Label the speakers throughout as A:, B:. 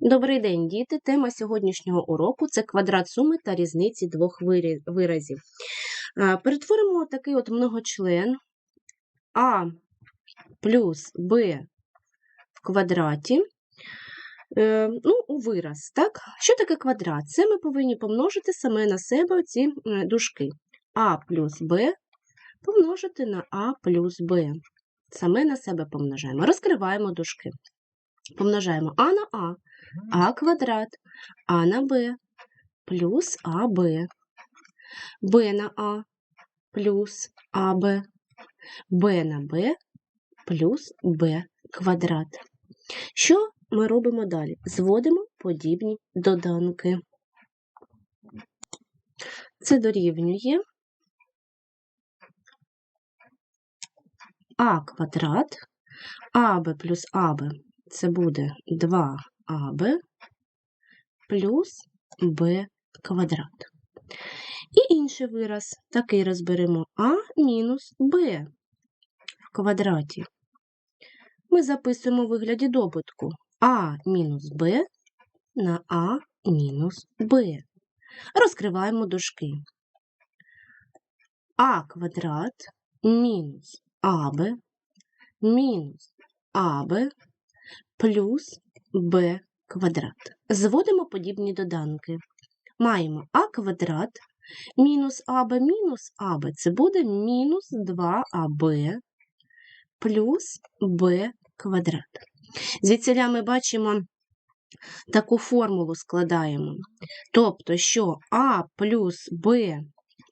A: Добрий день, діти! Тема сьогоднішнього уроку це квадрат суми та різниці двох виразів. Перетворимо такий от многочлен а плюс b в квадраті е, ну, у вираз. Так? Що таке квадрат? Це ми повинні помножити саме на себе ці е, дужки. а плюс b помножити на а плюс b. Саме на себе помножаємо. Розкриваємо дужки. Помножаємо а на а, а квадрат, а на б. Плюс аб, б. На а. Плюс аб, б. На б. Плюс б квадрат. Що ми робимо далі? Зводимо подібні доданки. Це дорівнює а квадрат, аб плюс аб це буде 2аб плюс b квадрат. І інший вираз, такий розберемо а мінус b в квадраті. Ми записуємо у вигляді добутку а мінус b на а мінус b. Розкриваємо дужки. а квадрат мінус аб мінус аб плюс b квадрат. Зводимо подібні доданки. Маємо а квадрат мінус аб мінус аб. Це буде мінус 2аб плюс b квадрат. Звідсіля ми бачимо таку формулу складаємо. Тобто, що а плюс b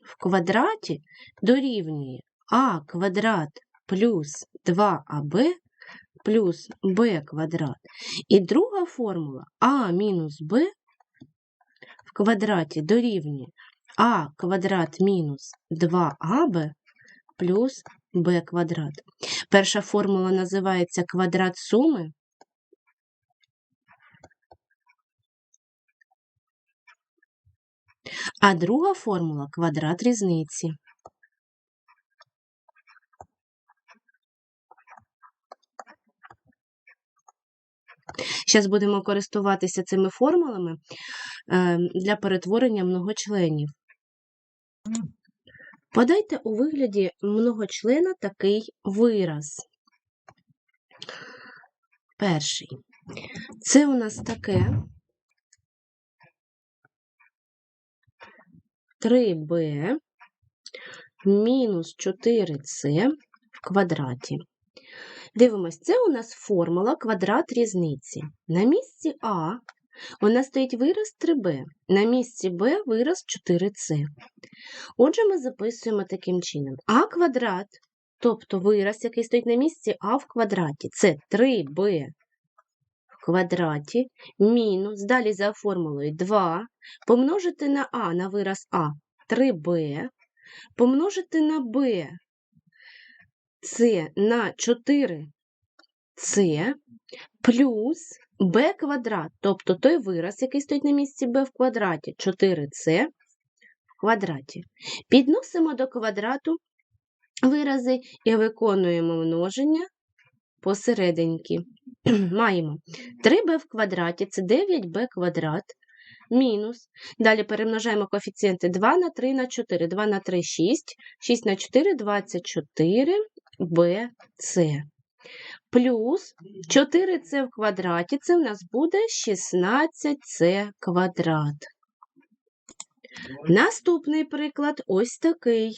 A: в квадраті дорівнює а квадрат плюс 2аб плюс b квадрат. І друга формула а мінус b в квадраті дорівнює а квадрат мінус 2аб плюс b квадрат. Перша формула називається квадрат суми. А друга формула квадрат різниці. Зараз будемо користуватися цими формулами е, для перетворення многочленів. Подайте у вигляді многочлена такий вираз. Перший. Це у нас таке 3b мінус 4c в квадраті. Дивимось, це у нас формула квадрат різниці. На місці А у нас стоїть вираз 3b, на місці Б вираз 4c. Отже, ми записуємо таким чином: А квадрат, тобто вираз, який стоїть на місці А в квадраті, це 3b в квадраті мінус, далі за формулою 2 помножити на А на вираз А 3b, помножити на b це на 4 c плюс b квадрат, тобто той вираз, який стоїть на місці b в квадраті, 4c в квадраті. Підносимо до квадрату вирази і виконуємо множення посерединки. Маємо 3b в квадраті це 9b квадрат. Мінус. Далі перемножаємо коефіцієнти 2 на 3 на 4. 2 на 3 6, 6 на 4 24 bc. Плюс 4c в квадраті, це в нас буде 16c квадрат. Наступний приклад ось такий.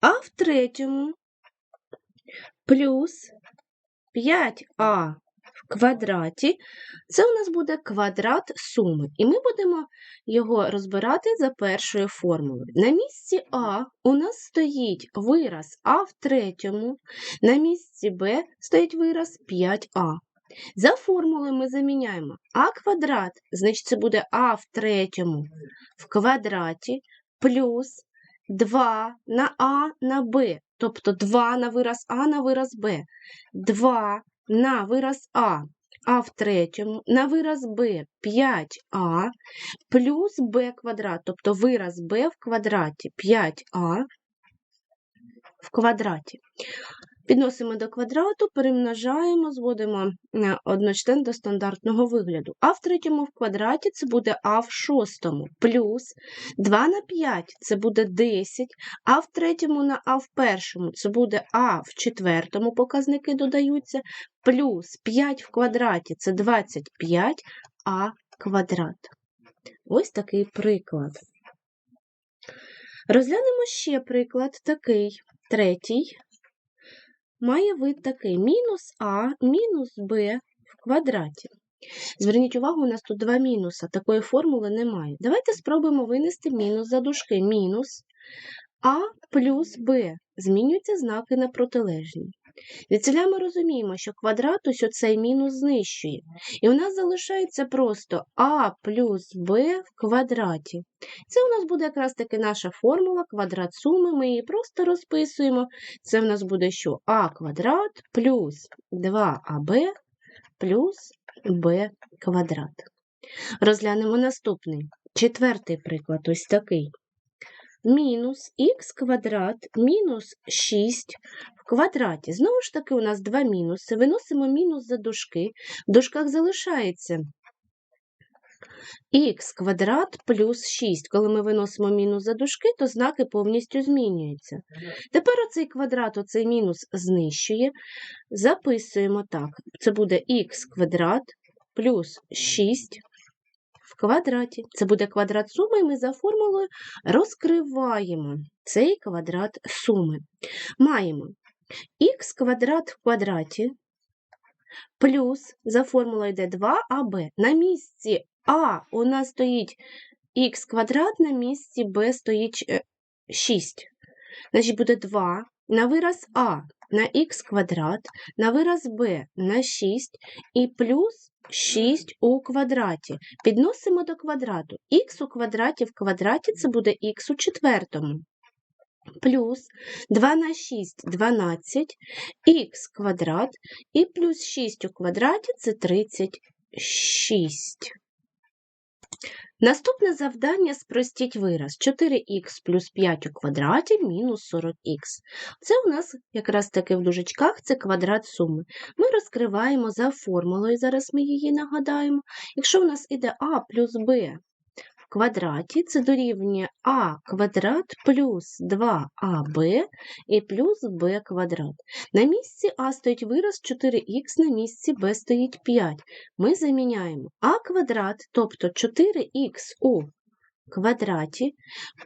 A: А в третьому плюс 5а квадраті, це у нас буде квадрат суми. І ми будемо його розбирати за першою формулою. На місці А у нас стоїть вираз А в третьому, на місці Б стоїть вираз 5а. За формулою ми заміняємо А квадрат, значить це буде А в третьому в квадраті плюс 2 на А на Б, тобто 2 на вираз А на вираз Б. 2 на вираз А, А в третьому, на вираз Б 5А плюс Б квадрат, тобто вираз Б в квадраті 5А в квадраті. Підносимо до квадрату, перемножаємо, зводимо е, одночлен до стандартного вигляду. А в третьому в квадраті це буде а в шостому, плюс 2 на 5 це буде 10, а в третьому на а в першому це буде а в четвертому показники додаються, плюс 5 в квадраті це 25 а квадрат. Ось такий приклад. Розглянемо ще приклад такий, третій. Має вид такий: мінус А мінус Б в квадраті. Зверніть увагу, у нас тут два мінуса, такої формули немає. Давайте спробуємо винести мінус за дужки. Мінус А плюс Б. Змінюються знаки на протилежні. Від ми розуміємо, що квадрат ось оцей мінус знищує. І у нас залишається просто а плюс b в квадраті. Це у нас буде якраз таки наша формула квадрат суми, ми її просто розписуємо. Це в нас буде що? а квадрат плюс 2аб плюс b квадрат. Розглянемо наступний. Четвертий приклад ось такий мінус х квадрат мінус 6 в квадраті. Знову ж таки, у нас два мінуси. Виносимо мінус за дужки. В дужках залишається х квадрат плюс 6. Коли ми виносимо мінус за дужки, то знаки повністю змінюються. Тепер оцей квадрат, оцей мінус знищує. Записуємо так: це буде х квадрат плюс 6 в квадраті. Це буде квадрат суми, і ми за формулою розкриваємо цей квадрат суми. Маємо х квадрат в квадраті плюс за формулою йде 2аб. На місці А у нас стоїть х квадрат, на місці Б стоїть 6. Е, Значить, буде 2 на вираз А на х квадрат, на вираз b на 6 і плюс 6 у квадраті. Підносимо до квадрату. х у квадраті в квадраті це буде х у четвертому. Плюс 2 на 6 12, х квадрат і плюс 6 у квадраті це 36. Наступне завдання спростіть вираз 4х плюс 5 у квадраті мінус 40х. Це у нас якраз таки в дужечках це квадрат суми. Ми розкриваємо за формулою, зараз ми її нагадаємо. Якщо у нас іде а плюс b квадраті це дорівнює а квадрат плюс 2аб і плюс b квадрат. На місці А стоїть вираз 4х, на місці b стоїть 5. Ми заміняємо а квадрат, тобто 4х у квадраті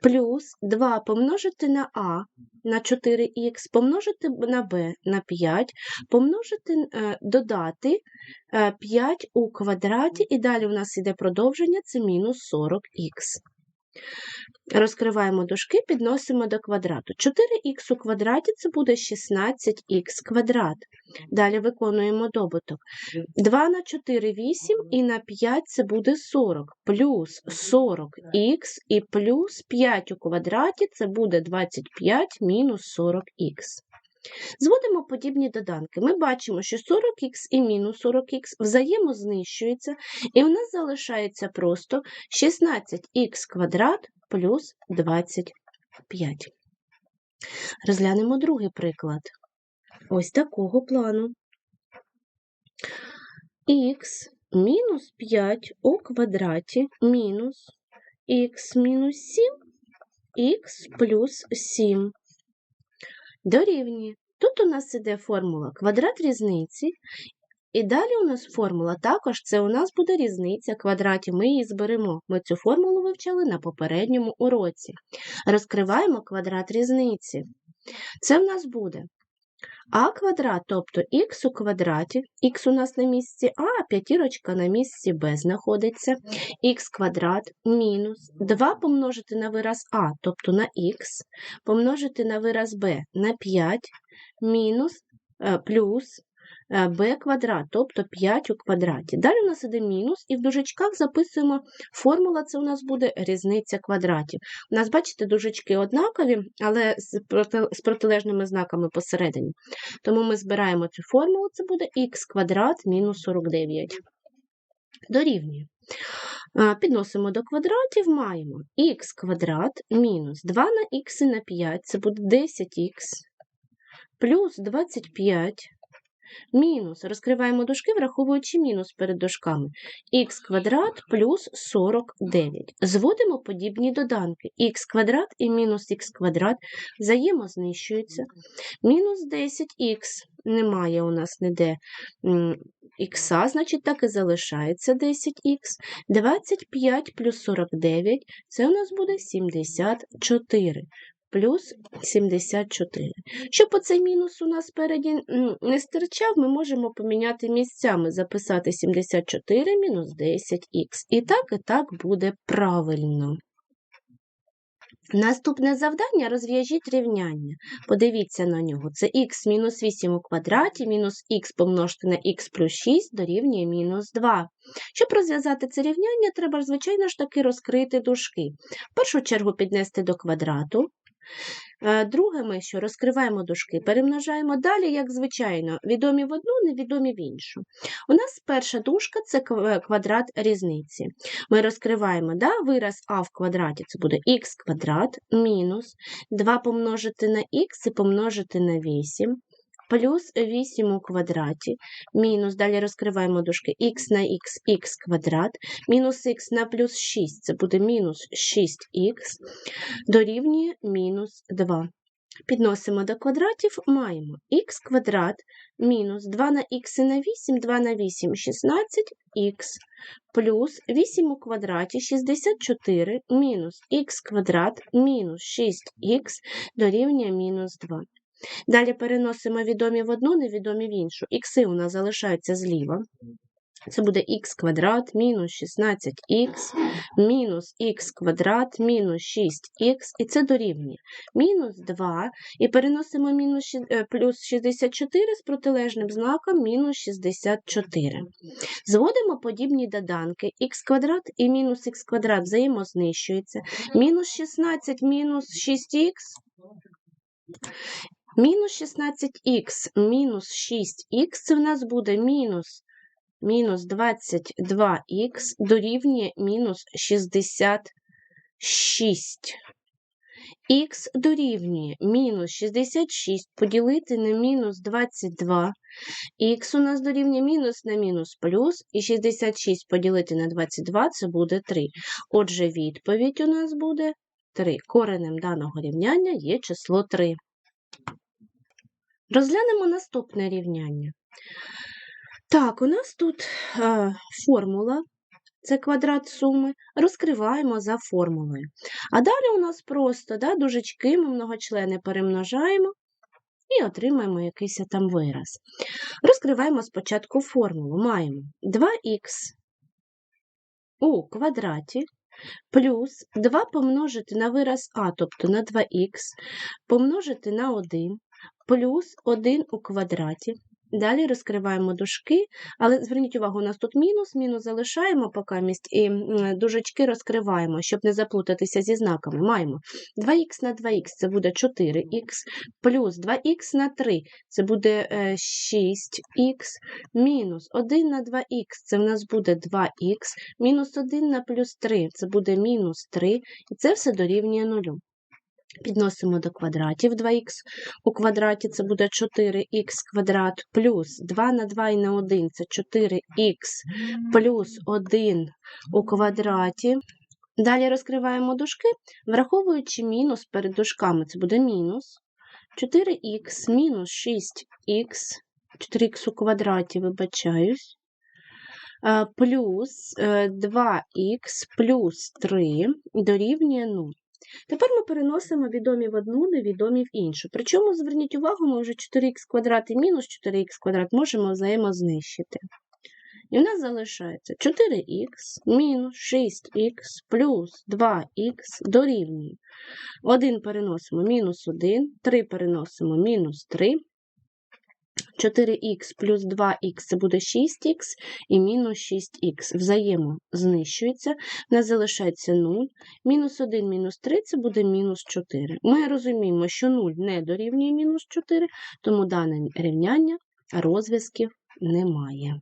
A: плюс 2 помножити на а на 4х, помножити на b на 5, помножити, е, додати 5 е, у квадраті, і далі у нас йде продовження, це мінус 40х. Розкриваємо дужки, підносимо до квадрату. 4х у квадраті це буде 16х квадрат. Далі виконуємо добуток. 2 на 4 8 і на 5 це буде 40, плюс 40х і плюс 5 у квадраті це буде 25 мінус 40х. Зводимо подібні доданки. Ми бачимо, що 40х і мінус 40х взаємознищуються, і в нас залишається просто 16х квадрат плюс 25. Розглянемо другий приклад. Ось такого плану. Х мінус 5 у квадраті мінус х мінус 7, х плюс 7 дорівнює. Тут у нас іде формула квадрат різниці, і далі у нас формула також це у нас буде різниця квадратів. Ми її зберемо. Ми цю формулу вивчали на попередньому уроці. Розкриваємо квадрат різниці. Це в нас буде а квадрат, тобто х у квадраті, х у нас на місці А, а п'ятірочка на місці Б знаходиться, х квадрат мінус 2 помножити на вираз А, тобто на х, помножити на вираз Б на 5 мінус е, плюс b е, квадрат, тобто 5 у квадраті. Далі у нас іде мінус, і в дужечках записуємо формула, це у нас буде різниця квадратів. У нас, бачите, дужечки однакові, але з, протилежними знаками посередині. Тому ми збираємо цю формулу, це буде х квадрат мінус 49. Дорівнює. Підносимо до квадратів, маємо х квадрат мінус 2 на х на 5, це буде 10х плюс 25 мінус, розкриваємо дужки, враховуючи мінус перед дужками, х квадрат плюс 49. Зводимо подібні доданки. х квадрат і мінус х квадрат взаємознищуються. Мінус 10х немає у нас ніде х, значить так і залишається 10х. 25 плюс 49 це у нас буде 74 плюс 74. Щоб оцей мінус у нас спереді не стирчав, ми можемо поміняти місцями, записати 74 мінус 10х. І так, і так буде правильно. Наступне завдання розв'яжіть рівняння. Подивіться на нього. Це х мінус 8 у квадраті, мінус х помножити на х плюс 6 дорівнює мінус 2. Щоб розв'язати це рівняння, треба, звичайно ж таки, розкрити дужки. В першу чергу піднести до квадрату. Е, Друге, ми що розкриваємо дужки, перемножаємо далі, як звичайно, відомі в одну, невідомі в іншу. У нас перша дужка це квадрат різниці. Ми розкриваємо да, вираз а в квадраті, це буде х квадрат мінус 2 помножити на х і помножити на 8. Плюс 8 у квадраті, мінус, далі розкриваємо дужки х на х, х квадрат, мінус х на плюс 6, це буде мінус 6х, дорівнює мінус 2. Підносимо до квадратів, маємо х квадрат мінус 2 на х і на 8, 2 на 8 – 16х, плюс 8 у квадраті 64 мінус х квадрат мінус 6х дорівнює мінус 2. Далі переносимо відомі в одну, невідомі в іншу. Ікси у нас залишаються зліва. Це буде х квадрат мінус 16х мінус х квадрат мінус 6х, і це дорівнює мінус 2, і переносимо мінус, е, плюс 64 з протилежним знаком мінус 64. Зводимо подібні доданки х квадрат і мінус х квадрат взаємознищуються. Мінус 16 мінус 6х Мінус 16х мінус 6х це в нас буде мінус, мінус 22х дорівнює мінус 66. Х дорівнює мінус 66 поділити на мінус 22. Х у нас дорівнює мінус на мінус плюс, і 66 поділити на 22 це буде 3. Отже, відповідь у нас буде 3. Коренем даного рівняння є число 3. Розглянемо наступне рівняння. Так, у нас тут е, формула, це квадрат суми, розкриваємо за формулою. А далі у нас просто да, дужечки, ми многочлени перемножаємо і отримаємо якийсь там вираз. Розкриваємо спочатку формулу. Маємо 2х у квадраті плюс 2 помножити на вираз а, тобто на 2х, помножити на 1, плюс 1 у квадраті. Далі розкриваємо дужки, але зверніть увагу, у нас тут мінус, мінус залишаємо поки місць, і дужечки розкриваємо, щоб не заплутатися зі знаками. Маємо 2х на 2х це буде 4х, плюс 2х на 3 це буде е, 6х, мінус 1 на 2х це в нас буде 2х, мінус 1 на плюс 3 це буде мінус 3, і це все дорівнює 0. Підносимо до квадратів 2х. У квадраті це буде 4х квадрат плюс 2 на 2 і на 1 це 4х плюс 1 у квадраті. Далі розкриваємо дужки, враховуючи мінус перед дужками. Це буде мінус 4х мінус 6х, 4х у квадраті, вибачаюсь, е, плюс е, 2х плюс 3 дорівнює 0. Тепер ми переносимо відомі в одну, невідомі в іншу. Причому, зверніть увагу, ми вже 4х квадрат і мінус 4х квадрат можемо взаємознищити. І в нас залишається 4х мінус 6х плюс 2х дорівнює. 1 переносимо мінус 1, 3 переносимо мінус 3, 4х плюс 2х це буде 6х і мінус 6х. Взаємознищується. в нас залишається 0. Мінус 1, мінус 3 це буде мінус 4. Ми розуміємо, що 0 не дорівнює мінус 4, тому дане рівняння розв'язків немає.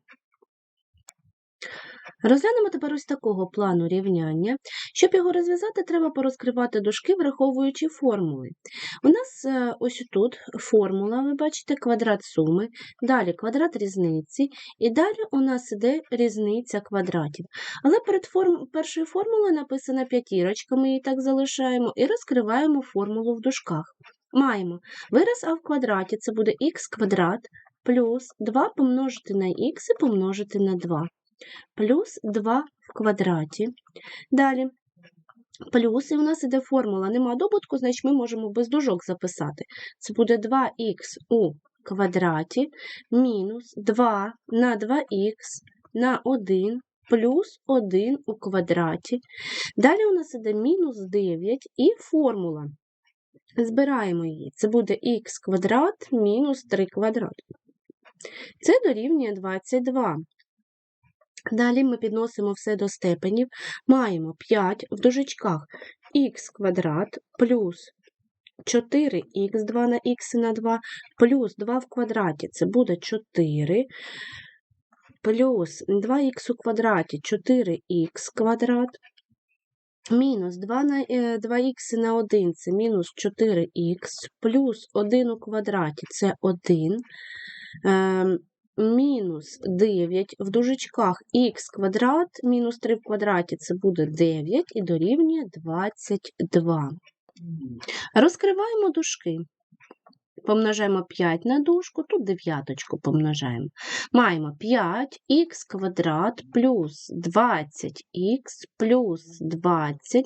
A: Розглянемо тепер ось такого плану рівняння. Щоб його розв'язати, треба порозкривати дужки, враховуючи формули. У нас е, ось тут формула, ви бачите, квадрат суми, далі квадрат різниці, і далі у нас іде різниця квадратів. Але перед форм... першою формулою написана п'ятірочка, ми її так залишаємо, і розкриваємо формулу в дужках. Маємо вираз а в квадраті це буде х квадрат плюс 2 помножити на х і помножити на 2 плюс 2 в квадраті. Далі плюс, і у нас іде формула, нема добутку, значить ми можемо без дужок записати. Це буде 2х у квадраті мінус 2 на 2х на 1 плюс 1 у квадраті. Далі у нас іде мінус 9 і формула. Збираємо її. Це буде х квадрат мінус 3 квадрат. Це дорівнює 22. Далі ми підносимо все до степенів. Маємо 5 в дужечках х квадрат плюс 4х 2 на х на 2 плюс 2 в квадраті. Це буде 4 плюс 2х у квадраті 4х квадрат. Мінус 2 на 2х на 1 це мінус 4х, плюс 1 у квадраті це 1 мінус 9 в дужечках х квадрат мінус 3 в квадраті це буде 9 і дорівнює 22. Розкриваємо дужки. Помножаємо 5 на дужку, тут дев'яточку помножаємо. Маємо 5х квадрат плюс 20х плюс 20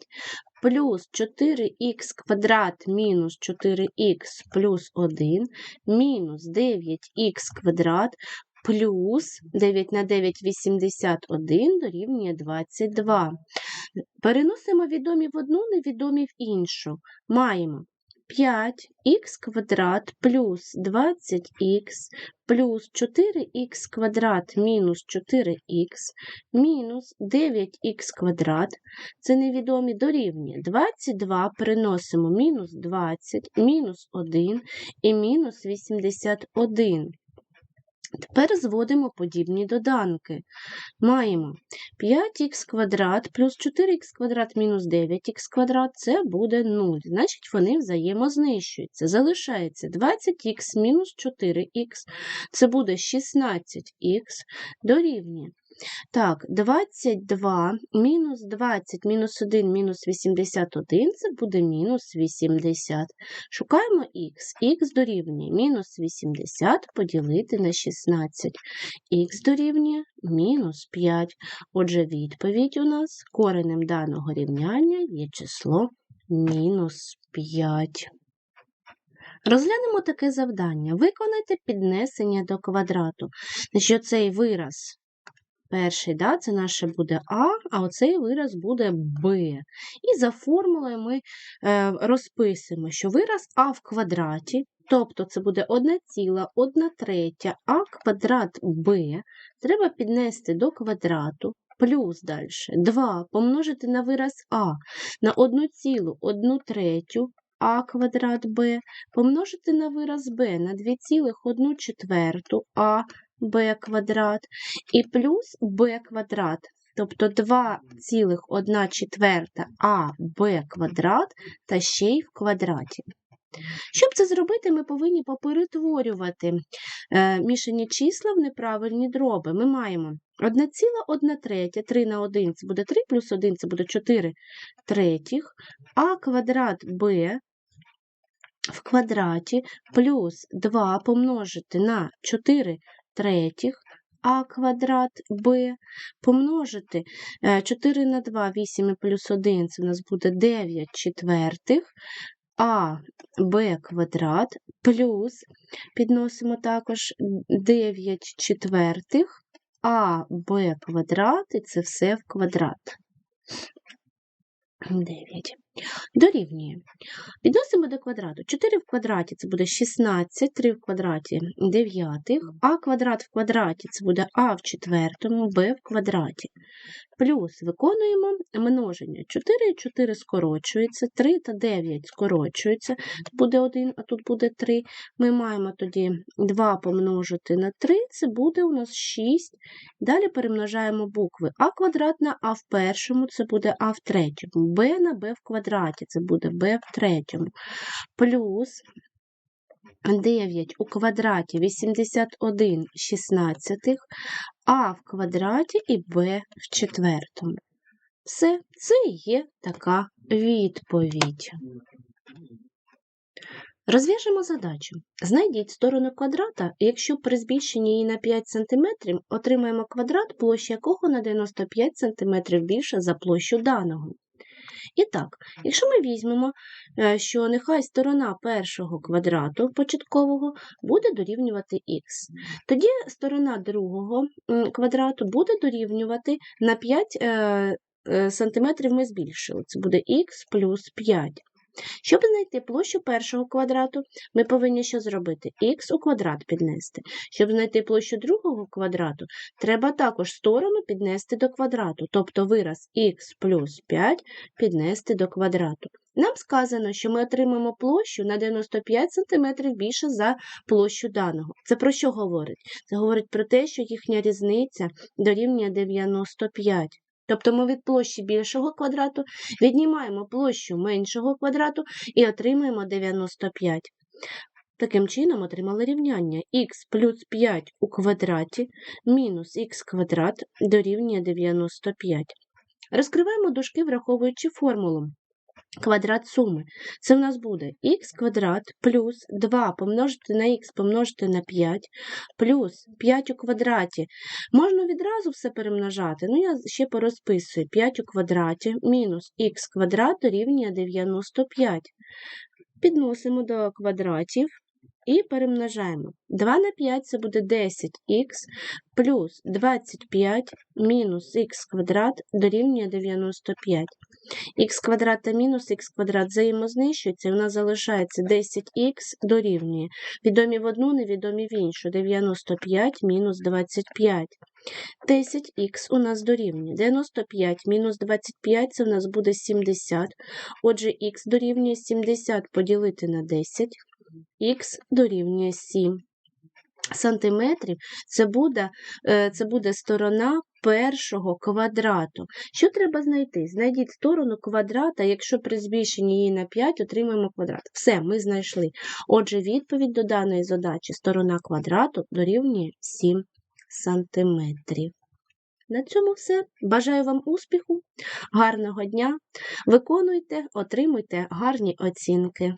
A: плюс 4х квадрат мінус 4х плюс 1 мінус 9х квадрат плюс 9 на 9 81 дорівнює 22. Переносимо відомі в одну, невідомі в іншу. Маємо 5х квадрат плюс 20х плюс 4х квадрат мінус 4х мінус 9х квадрат, це невідомі дорівнює 22 переносимо мінус 20, мінус 1 і мінус 81. Тепер зводимо подібні доданки. Маємо 5х квадрат плюс 4х квадрат мінус 9х квадрат це буде 0. Значить, вони взаємознищуються. Залишається 20х мінус 4х, це буде 16х дорівнює так, 22 мінус 20 мінус 1 мінус 81 це буде мінус 80. Шукаємо х. Х дорівнює мінус 80 поділити на 16. Х дорівнює мінус 5. Отже, відповідь у нас коренем даного рівняння є число мінус 5. Розглянемо таке завдання. Виконайте піднесення до квадрату. Значить, цей вираз Перший, да, це наше буде А, а оцей вираз буде Б. І за формулою ми е, розписуємо, що вираз А в квадраті, тобто це буде 1 ціла, 1 третя, А квадрат Б, треба піднести до квадрату. Плюс далі 2 помножити на вираз А на 1 цілу, 1 третю а квадрат Б, помножити на вираз Б на 2,1 четверту А b квадрат і плюс b квадрат, тобто 2,1 четверта а b квадрат та ще й в квадраті. Щоб це зробити, ми повинні поперетворювати е, мішані числа в неправильні дроби. Ми маємо 1,1 третя, 3 на 1 це буде 3 плюс 1 це буде 4 третіх, а квадрат b в квадраті плюс 2 помножити на 4 третіх а квадрат Б помножити 4 е, на 2, 8 плюс 1, це у нас буде 9 четвертих, а Б квадрат плюс підносимо також 9 четвертих, а Б квадрат, і це все в квадрат. 9. Дорівнює. Підносимо до квадрату. 4 в квадраті це буде 16, 3 в квадраті 9, а квадрат в квадраті це буде а в четвертому, б в квадраті. Плюс виконуємо множення. 4 і 4 скорочується, 3 та 9 скорочуються. Тут буде 1, а тут буде 3. Ми маємо тоді 2 помножити на 3, це буде у нас 6. Далі перемножаємо букви а квадрат на а в першому, це буде а в третьому, b на b в квадраті, це буде b в третьому. Плюс 9 у квадраті 81 шістнадцятих, а в квадраті і b в четвертому. Все, це є така відповідь. Розв'яжемо задачу. Знайдіть сторону квадрата, якщо при збільшенні її на 5 см отримаємо квадрат, площа якого на 95 см більша за площу даного. І так, якщо ми візьмемо, е, що нехай сторона першого квадрату початкового буде дорівнювати х, тоді сторона другого квадрату буде дорівнювати на 5 е, е, см ми збільшили. Це буде х плюс 5. Щоб знайти площу першого квадрату, ми повинні що зробити? х у квадрат піднести. Щоб знайти площу другого квадрату, треба також сторону піднести до квадрату, тобто вираз х плюс 5 піднести до квадрату. Нам сказано, що ми отримаємо площу на 95 см більше за площу даного. Це про що говорить? Це говорить про те, що їхня різниця дорівнює 95. Тобто ми від площі більшого квадрату віднімаємо площу меншого квадрату і отримуємо 95. Таким чином отримали рівняння х плюс 5 у квадраті мінус х квадрат дорівнює 95. Розкриваємо дужки, враховуючи формулу квадрат суми. Це в нас буде х квадрат плюс 2 помножити на х помножити на 5, плюс 5 у квадраті. Можна відразу все перемножати, ну я ще порозписую 5 у квадраті мінус х квадрат дорівнює 95. Підносимо до квадратів і перемножаємо. 2 на 5 це буде 10х плюс 25 мінус х квадрат дорівнює 95. Х квадрат та мінус х квадрат взаємознищуються, і в нас залишається 10х дорівнює. Відомі в одну, невідомі в іншу. 95 мінус 25. 10х у нас дорівнює. 95 мінус 25 це у нас буде 70. Отже, х дорівнює 70 поділити на 10 х дорівнює 7 сантиметрів, це буде, е, це буде сторона першого квадрату. Що треба знайти? Знайдіть сторону квадрата, якщо при збільшенні її на 5 отримаємо квадрат. Все, ми знайшли. Отже, відповідь до даної задачі сторона квадрату дорівнює 7 сантиметрів. На цьому все. Бажаю вам успіху, гарного дня. Виконуйте, отримуйте гарні оцінки.